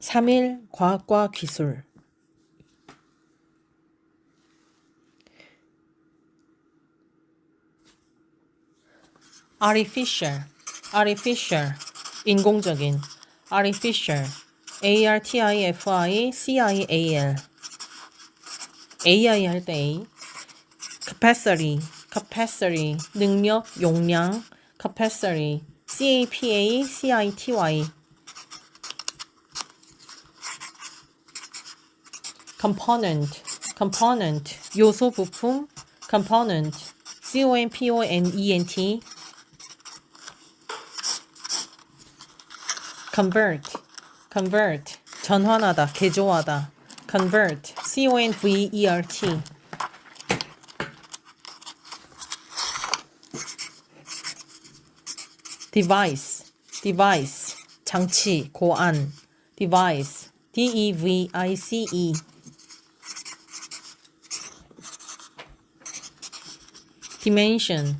3일 과학과 기술 artificial, artificial, 인공적인, artificial, a-r-t-i-f-i-c-i-a-l, AI 할 때 A, capacity, capacity, 능력, 용량, capacity, c-a-p-a-c-i-t-y, component, component, 요소 부품, component, c-o-m-p-o-n-e-n-t, convert, convert, 전환하다, 개조하다, convert, c-o-n-v-e-r-t, device, device, 장치, 고안, device, E dimension,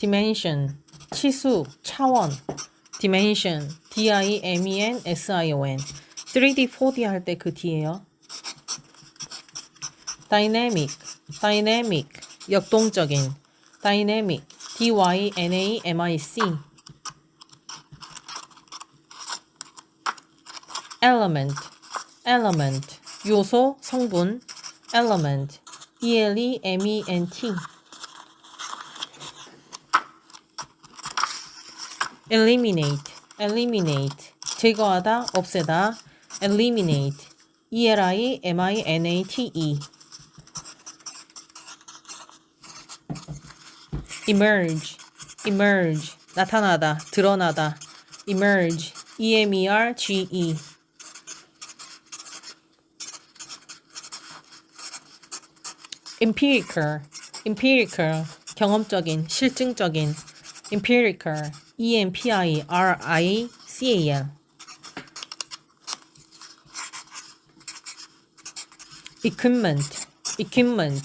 dimension, 치수, 차원, dimension, d-i-m-e-n-s-i-o-n, 3D, 4D 할 때 그 D예요. dynamic, dynamic, 역동적인, dynamic, d-y-n-a-m-i-c, element, element, 요소, 성분, element, e-l-e-m-e-n-t, eliminate, eliminate, 제거하다, 없애다, eliminate, e-l-i-m-i-n-a-t-e, emerge, emerge, 나타나다, 드러나다, emerge, E e-m-e-r-g-e, empirical, empirical, 경험적인, 실증적인, empirical, E e-m-p-i-r-i-c-a-l, equipment, equipment,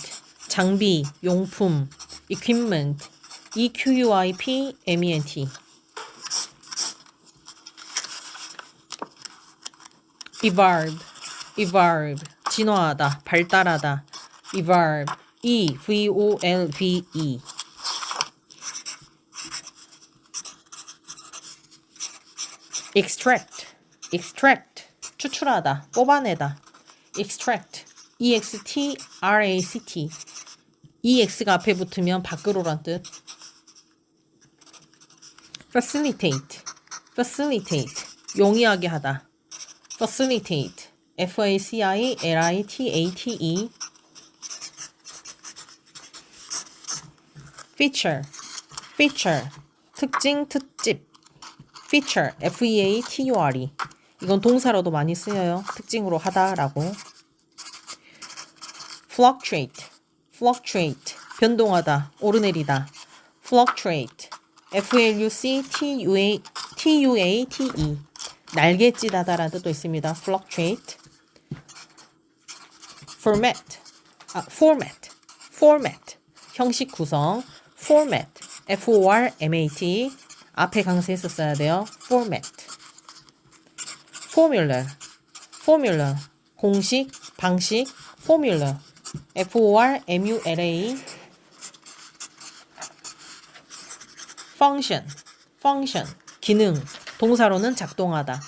장비, 용품, equipment, E e-q-u-i-p-m-e-n-t, evolve, evolve, 진화하다, 발달하다, evolve, e-v-o-l-v-e, extract, extract, 추출하다, 뽑아내다, extract, E e-x-t-r-a-c-t, ex가 앞에 붙으면 밖으로란 뜻. facilitate, facilitate, 용이하게 하다. facilitate, f-a-c-i-l-i-t-a-t-e, feature, feature, 특징, 특집. Feature, f-e-a-t-u-r-e. 이건 동사로도 많이 쓰여요. 특징으로 하다라고. fluctuate, fluctuate, 변동하다, 오르내리다. fluctuate, f-l-u-c-t-u-a-t-e, 날개짓하다라는 뜻도 있습니다. fluctuate. format, 아, format, format, 형식 구성, format, f-o-r-m-a-t, 앞에 강세했었어야 돼요. format. formula, formula, 공식, 방식, formula, f-o-r-m-u-l-a, function, function, 기능, 동사로는 작동하다.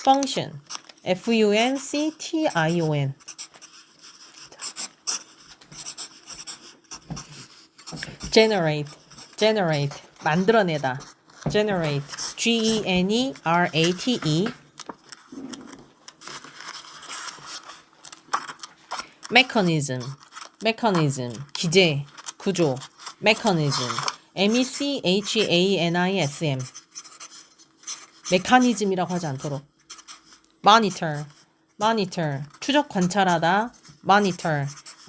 function, f-u-n-c-t-i-o-n. generate, generate, 만들어내다. Generate, g-e-n-e-r-a-t-e. mechanism, mechanism, 기제, 구조, mechanism, m-e-c-h-a-n-i-s-m. 메커니즘이라고 하지 않도록. monitor, monitor, 추적 관찰하다, monitor,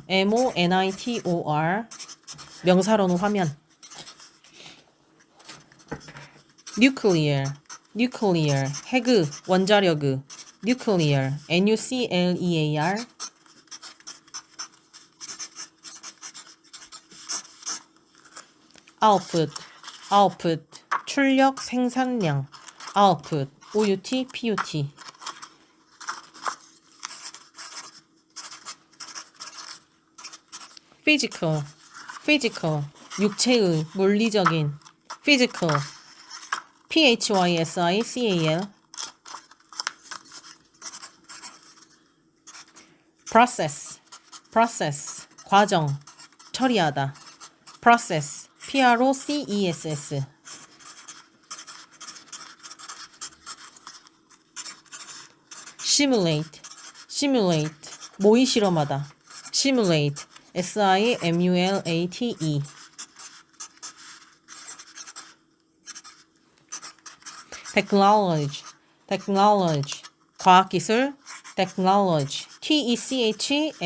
m-o-n-i-t-o-r, 명사로는 화면. nuclear, nuclear, 핵의, 원자력의, nuclear, N-U-C-L-E-A-R, output, output, 출력 생산량, output, OUT, PUT. physical, physical, 육체의, 물리적인, physical, p-h-y-s-i-c-a-l, process, process, 과정, 처리하다, process, p-r-o-c-e-s-s, simulate, simulate, 모의 실험하다, simulate, s-i-m-u-l-a-t-e, technology, technology, 과학기술, technology, E t-e-c-h-n-o-l-o-g-y,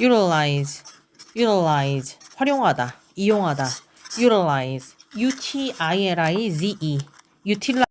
utilize, utilize, 활용하다, 이용하다, utilize, u-t-i-l-i-z-e, utilize